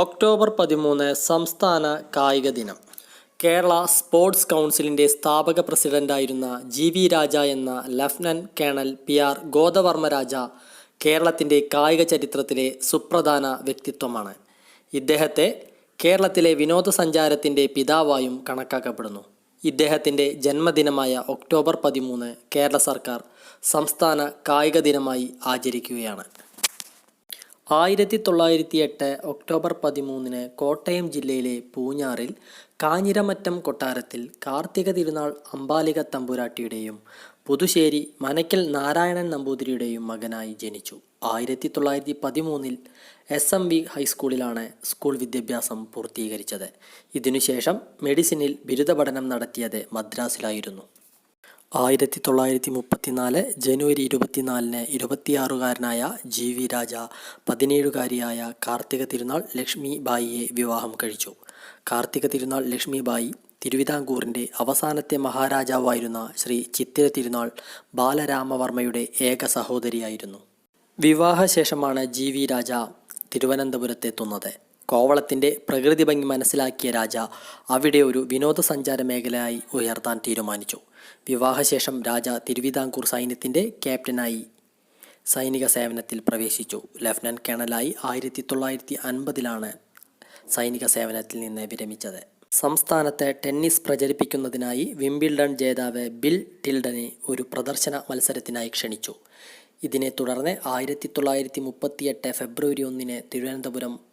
October പതിമൂന്ന് സംസ്ഥാന കായിക ദിനം. കേരള സ്പോർട്സ് കൗൺസിലിന്റെ സ്ഥാപക പ്രസിഡന്റായിരുന്ന ജി വി രാജ എന്ന lieutenant colonel P R Godavarma Raja കേരളത്തിന്റെ കായിക ചരിത്രത്തിലെ സുപ്രധാന വ്യക്തിത്വമാണ്. ഇദ്ദേഹത്തെ കേരളത്തിലെ വിനോദസഞ്ചാരത്തിന്റെ പിതാവായും കണക്കാക്കപ്പെടുന്നു. ഇദ്ദേഹത്തിന്റെ ജന്മദിനമായ ഒക്ടോബർ പതിമൂന്ന് കേരള സർക്കാർ സംസ്ഥാന കായിക ദിനമായി ആചരിക്കുകയാണ്. ആയിരത്തി തൊള്ളായിരത്തി എട്ട് ഒക്ടോബർ പതിമൂന്നിന് കോട്ടയം ജില്ലയിലെ പൂഞ്ഞാറിൽ കാഞ്ഞിരമറ്റം കൊട്ടാരത്തിൽ കാർത്തിക തിരുനാൾ അമ്പാലിക തമ്പുരാട്ടിയുടെയും പുതുശ്ശേരി മനക്കൽ നാരായണൻ നമ്പൂതിരിയുടെയും മകനായി ജനിച്ചു. ആയിരത്തി തൊള്ളായിരത്തി പതിമൂന്നിൽ എസ് എം വി ഹൈസ്കൂളിലാണ് സ്കൂൾ വിദ്യാഭ്യാസം പൂർത്തീകരിച്ചത്. ഇതിനുശേഷം മെഡിസിനിൽ ബിരുദ പഠനം നടത്തിയത് മദ്രാസിലായിരുന്നു. ആയിരത്തി തൊള്ളായിരത്തി മുപ്പത്തിനാല് ജനുവരി ഇരുപത്തിനാലിന് ഇരുപത്തിയാറുകാരനായ ജി വി രാജ പതിനേഴുകാരിയായ കാർത്തിക തിരുനാൾ ലക്ഷ്മി ബായിയെ വിവാഹം കഴിച്ചു. കാർത്തിക തിരുനാൾ ലക്ഷ്മി ബായി തിരുവിതാംകൂറിന്റെ അവസാനത്തെ മഹാരാജാവായിരുന്ന ശ്രീ ചിത്തിര തിരുനാൾ ബാലരാമവർമ്മയുടെ ഏക സഹോദരിയായിരുന്നു. വിവാഹശേഷമാണ് ജി വി രാജ തിരുവനന്തപുരത്തെത്തുന്നത്. കോവളത്തിന്റെ പ്രകൃതി ഭംഗി മനസ്സിലാക്കിയ രാജ അവിടെ ഒരു വിനോദസഞ്ചാര മേഖലയായി ഉയർത്താൻ തീരുമാനിച്ചു. വിവാഹശേഷം രാജ തിരുവിതാംകൂർ സൈന്യത്തിന്റെ ക്യാപ്റ്റനായി സൈനിക സേവനത്തിൽ പ്രവേശിച്ചു. ലഫ്റ്റനന്റ് കേണലായി ആയിരത്തി തൊള്ളായിരത്തി അൻപതിലാണ് സൈനിക സേവനത്തിൽ നിന്ന് വിരമിച്ചത്. സംസ്ഥാനത്തെ ടെന്നീസ് പ്രചരിപ്പിക്കുന്നതിനായി വിംബിൾഡൺ ജേതാവ് ബിൽ ടിൽഡനെ ഒരു പ്രദർശന മത്സരത്തിനായി ക്ഷണിച്ചു. ഇതിനെ തുടർന്ന് ആയിരത്തി തൊള്ളായിരത്തി മുപ്പത്തിയെട്ട് ഫെബ്രുവരി ഒന്നിന് തിരുവനന്തപുരം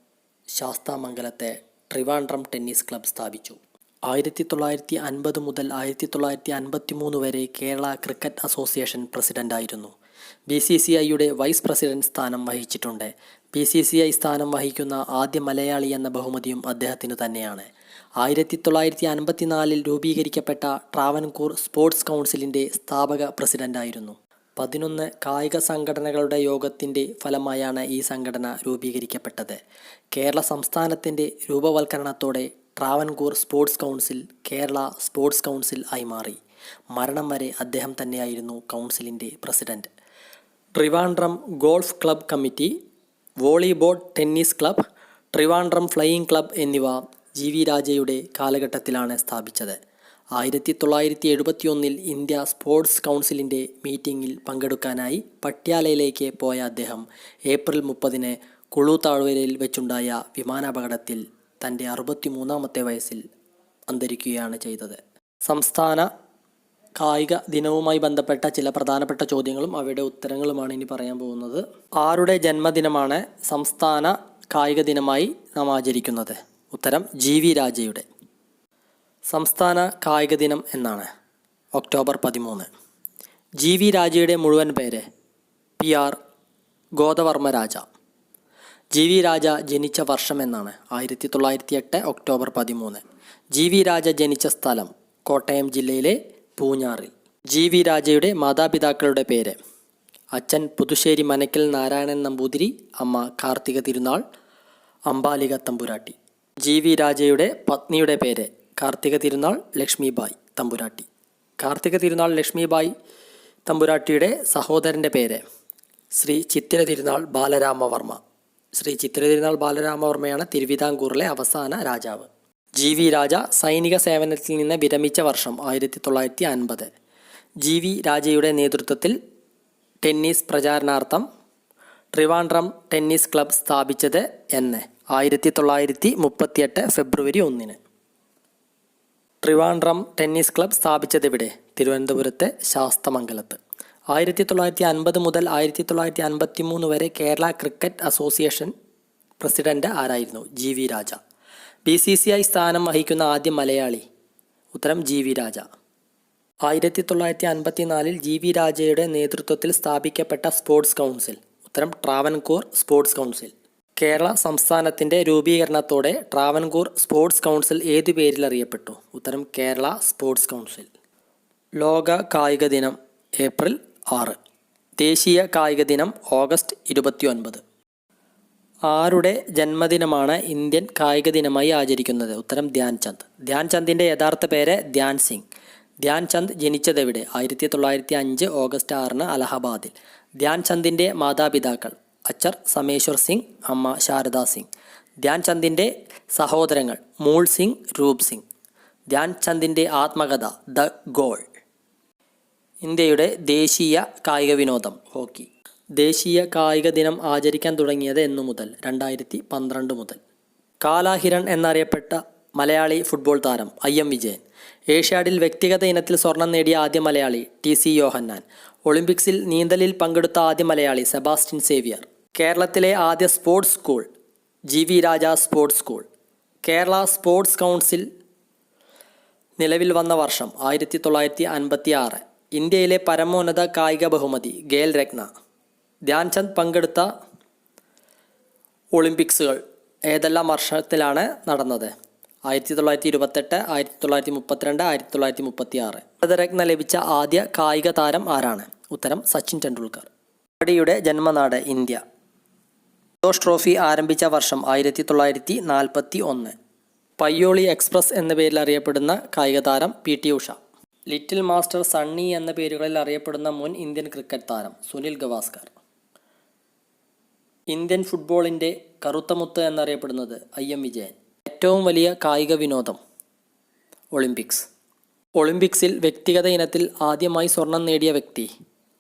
ശാസ്താമംഗലത്തെ ട്രിവാൻഡ്രം ടെന്നീസ് ക്ലബ് സ്ഥാപിച്ചു. ആയിരത്തി തൊള്ളായിരത്തി അൻപത് മുതൽ ആയിരത്തി തൊള്ളായിരത്തി അൻപത്തി മൂന്ന് വരെ കേരള ക്രിക്കറ്റ് അസോസിയേഷൻ പ്രസിഡന്റായിരുന്നു ബി സി സി ഐയുടെ വൈസ് പ്രസിഡന്റ് സ്ഥാനം വഹിച്ചിട്ടുണ്ട്. ബി സി സി ഐ സ്ഥാനം വഹിക്കുന്ന ആദ്യ മലയാളി എന്ന ബഹുമതിയും അദ്ദേഹത്തിന് തന്നെയാണ്. ആയിരത്തി തൊള്ളായിരത്തി അൻപത്തിനാലിൽ രൂപീകരിക്കപ്പെട്ട ട്രാവൻകൂർ സ്പോർട്സ് കൗൺസിലിന്റെ സ്ഥാപക പ്രസിഡന്റായിരുന്നു. പതിനൊന്ന് കായിക സംഘടനകളുടെ യോഗത്തിന്റെ ഫലമായാണ് ഈ സംഘടന രൂപീകരിക്കപ്പെട്ടത്. കേരള സംസ്ഥാനത്തിന്റെ രൂപവൽക്കരണത്തോടെ Travancore sports council Kerala sports council ആയി മാറി. മരണം വരെ അദ്ദേഹം തന്നെയായിരുന്നു കൗൺസിലിന്റെ president. Trivandrum golf club committee volleyball tennis club Trivandrum flying club എന്നിവ ജി വി രാജയുടെ കാലഘട്ടത്തിലാണ് സ്ഥാപിച്ചത്. ആയിരത്തി തൊള്ളായിരത്തി എഴുപത്തിയൊന്നിൽ ഇന്ത്യ സ്പോർട്സ് കൗൺസിലിന്റെ മീറ്റിംഗിൽ പങ്കെടുക്കാനായി പട്യാലയിലേക്ക് പോയ അദ്ദേഹം ഏപ്രിൽ മുപ്പതിന് കുളു താഴ്വരയിൽ വെച്ചുണ്ടായ വിമാനാപകടത്തിൽ തന്റെ അറുപത്തിമൂന്നാമത്തെ വയസ്സിൽ അന്തരിക്കുകയാണ് ചെയ്തത്. സംസ്ഥാന കായിക ദിനവുമായി ബന്ധപ്പെട്ട ചില പ്രധാനപ്പെട്ട ചോദ്യങ്ങളും അവയുടെ ഉത്തരങ്ങളുമാണ് ഇനി പറയാൻ പോകുന്നത്. ആരുടെ ജന്മദിനമാണ് സംസ്ഥാന കായിക ദിനമായി നാം ആചരിക്കുന്നത്? ഉത്തരം ജി വി രാജയുടെ. സംസ്ഥാന കായിക ദിനം എന്നാണ്. ഒക്ടോബർ പതിമൂന്ന്. ജി വി രാജയുടെ മുഴുവൻ പേര് P R Godavarma Raja. G V Raja ജനിച്ച വർഷം എന്നാണ്. ആയിരത്തി തൊള്ളായിരത്തി എട്ട് ഒക്ടോബർ പതിമൂന്ന്. ജി വി രാജ ജനിച്ച സ്ഥലം കോട്ടയം ജില്ലയിലെ പൂഞ്ഞാറിൽ. ജി വി രാജയുടെ മാതാപിതാക്കളുടെ പേര് അച്ഛൻ പുതുശ്ശേരി മനക്കൽ നാരായണൻ നമ്പൂതിരി അമ്മ കാർത്തിക തിരുനാൾ അമ്പാലിക തമ്പുരാട്ടി. ജി വി രാജയുടെ പത്നിയുടെ പേര് കാർത്തിക തിരുനാൾ ലക്ഷ്മിബായ് തമ്പുരാട്ടി. കാർത്തിക തിരുനാൾ ലക്ഷ്മിബായ് തമ്പുരാട്ടിയുടെ സഹോദരന്റെ പേര് ശ്രീ ചിത്തിര തിരുനാൾ ബാലരാമവർമ്മ. ശ്രീ ചിത്തിര തിരുനാൾ ബാലരാമവർമ്മയാണ് തിരുവിതാംകൂറിലെ അവസാന രാജാവ്. ജി വി രാജ സൈനിക സേവനത്തിൽ നിന്ന് വിരമിച്ച വർഷം ആയിരത്തി തൊള്ളായിരത്തി അൻപത് ജി വി രാജയുടെ നേതൃത്വത്തിൽ ടെന്നീസ് പ്രചാരണാർത്ഥം ട്രിവാൻഡ്രം ടെന്നീസ് ക്ലബ് സ്ഥാപിച്ചത് എന്ന് ആയിരത്തി തൊള്ളായിരത്തി മുപ്പത്തിയെട്ട് ഫെബ്രുവരി ഒന്നിന്. ട്രിവാൻഡ്രം ടെന്നീസ് ക്ലബ് സ്ഥാപിച്ചതെവിടെ? തിരുവനന്തപുരത്തെ ശാസ്തമംഗലത്ത്. ആയിരത്തി തൊള്ളായിരത്തി അൻപത് മുതൽ ആയിരത്തി തൊള്ളായിരത്തി അൻപത്തി മൂന്ന് വരെ കേരള ക്രിക്കറ്റ് അസോസിയേഷൻ പ്രസിഡന്റ് ആരായിരുന്നു? G V Raja. B C C I സ്ഥാനം വഹിക്കുന്ന ആദ്യ മലയാളി ഉത്തരം ജി വി രാജ. ആയിരത്തി തൊള്ളായിരത്തി അൻപത്തിനാലിൽ ജി വി രാജയുടെ നേതൃത്വത്തിൽ സ്ഥാപിക്കപ്പെട്ട സ്പോർട്സ് കൗൺസിൽ. ഉത്തരം ട്രാവൻകൂർ സ്പോർട്സ് കൗൺസിൽ. കേരള സംസ്ഥാനത്തിന്റെ രൂപീകരണത്തോടെ ട്രാവൻകൂർ സ്പോർട്സ് കൗൺസിൽ ഏതു പേരിൽ അറിയപ്പെട്ടു? ഉത്തരം കേരള സ്പോർട്സ് കൗൺസിൽ. ലോക കായിക ദിനം ഏപ്രിൽ ആറ്. ദേശീയ കായിക ദിനം ഓഗസ്റ്റ് ഇരുപത്തി ഒൻപത് ആരുടെ ജന്മദിനമാണ് ഇന്ത്യൻ കായിക ദിനമായി ആചരിക്കുന്നത്? ഉത്തരം ധ്യാൻചന്ദ്. ധ്യാൻചന്ദിന്റെ ധ്യാൻ യഥാർത്ഥ പേര് ധ്യാൻ സിംഗ്. ധ്യാൻചന്ദ് ജനിച്ചത് ജനിച്ചതെവിടെ? ആയിരത്തി തൊള്ളായിരത്തി അഞ്ച് ഓഗസ്റ്റ് ആറിന് അലഹബാദിൽ. ധ്യാൻചന്ദിന്റെ മാതാപിതാക്കൾ. അച്ചർ സമേശ്വർ സിംഗ് അമ്മ ശാരദാ സിംഗ്. ധ്യാൻ ചന്ദിന്റെ സഹോദരങ്ങൾ മൂൾ സിംഗ് രൂപ് സിംഗ്. ധ്യാൻ ചന്ദിന്റെ ആത്മകഥ ദ ഗോൾ. ഇന്ത്യയുടെ ദേശീയ കായിക വിനോദം ഹോക്കി. ദേശീയ കായിക ദിനം ആചരിക്കാൻ തുടങ്ങിയത് എന്നു മുതൽ രണ്ടായിരത്തി പന്ത്രണ്ട് മുതൽ. കാലാഹിരൺ എന്നറിയപ്പെട്ട മലയാളി ഫുട്ബോൾ താരം ഐ എം വിജയൻ. ഏഷ്യാഡിൽ വ്യക്തിഗത ഇനത്തിൽ സ്വർണം നേടിയ ആദ്യ മലയാളി ടി സി യോഹന്നാൻ. ഒളിമ്പിക്സിൽ നീന്തലിൽ പങ്കെടുത്ത ആദ്യ മലയാളി സെബാസ്റ്റിൻ സേവിയർ. കേരളത്തിലെ ആദ്യ sports school G V Raja sports school Kerala sports council നിലവിൽ വന്ന വർഷം ആയിരത്തി തൊള്ളായിരത്തി അൻപത്തി ആറ് ഇന്ത്യയിലെ പരമോന്നത കായിക ബഹുമതി ഖേൽ രത്ന. ധ്യാൻചന്ദ് പങ്കെടുത്ത ഒളിമ്പിക്സുകൾ ഏതെല്ലാം വർഷത്തിലാണ് നടന്നത്? ആയിരത്തി തൊള്ളായിരത്തി ഇരുപത്തെട്ട് ആയിരത്തി തൊള്ളായിരത്തി മുപ്പത്തിരണ്ട് ആയിരത്തി തൊള്ളായിരത്തി മുപ്പത്തി ആറ് ഭാരതരത്ന ലഭിച്ച ആദ്യ കായിക താരം ആരാണ്? ഉത്തരം സച്ചിൻ ടെണ്ടുൽക്കർ. കബഡിയുടെ ജന്മനാട് ഇന്ത്യ. സന്തോഷ് ട്രോഫി ആരംഭിച്ച വർഷം ആയിരത്തി തൊള്ളായിരത്തി നാൽപ്പത്തി ഒന്ന് പയ്യോളി എക്സ്പ്രസ് എന്ന പേരിൽ അറിയപ്പെടുന്ന കായിക താരം P T Usha. Little master Sunny എന്ന പേരുകളിൽ അറിയപ്പെടുന്ന മുൻ ഇന്ത്യൻ ക്രിക്കറ്റ് താരം സുനിൽ ഗവാസ്കർ. ഇന്ത്യൻ ഫുട്ബോളിന്റെ കറുത്ത മുത്ത് എന്നറിയപ്പെടുന്നത് ഐ എം വിജയൻ. ഏറ്റവും വലിയ കായിക വിനോദം ഒളിമ്പിക്സ്. ഒളിമ്പിക്സിൽ വ്യക്തിഗത ഇനത്തിൽ ആദ്യമായി സ്വർണം നേടിയ വ്യക്തി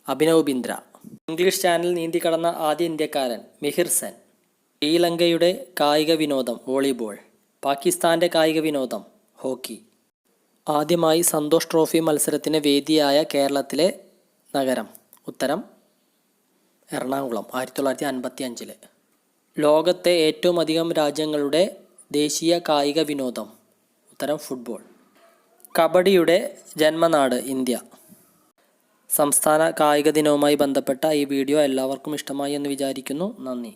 അഭിനവ് ബിന്ദ്ര. ഇംഗ്ലീഷ് ചാനൽ നീന്തി കടന്ന ആദ്യ ഇന്ത്യക്കാരൻ മിഹിർ സെൻ. ശ്രീലങ്കയുടെ കായിക വിനോദം വോളിബോൾ പാകിസ്ഥാന്റെ കായിക വിനോദം ഹോക്കി. ആദ്യമായി സന്തോഷ് ട്രോഫി മത്സരത്തിന് വേദിയായ കേരളത്തിലെ നഗരം. ഉത്തരം എറണാകുളം ആയിരത്തി തൊള്ളായിരത്തി അൻപത്തി അഞ്ചിൽ ലോകത്തെ ഏറ്റവും അധികം രാജ്യങ്ങളുടെ ദേശീയ കായിക വിനോദം. ഉത്തരം ഫുട്ബോൾ. കബഡിയുടെ ജന്മനാട് ഇന്ത്യ. സംസ്ഥാന കായിക ദിനവുമായി ബന്ധപ്പെട്ട ഈ വീഡിയോ എല്ലാവർക്കും ഇഷ്ടമായി എന്ന് വിചാരിക്കുന്നു. നന്ദി.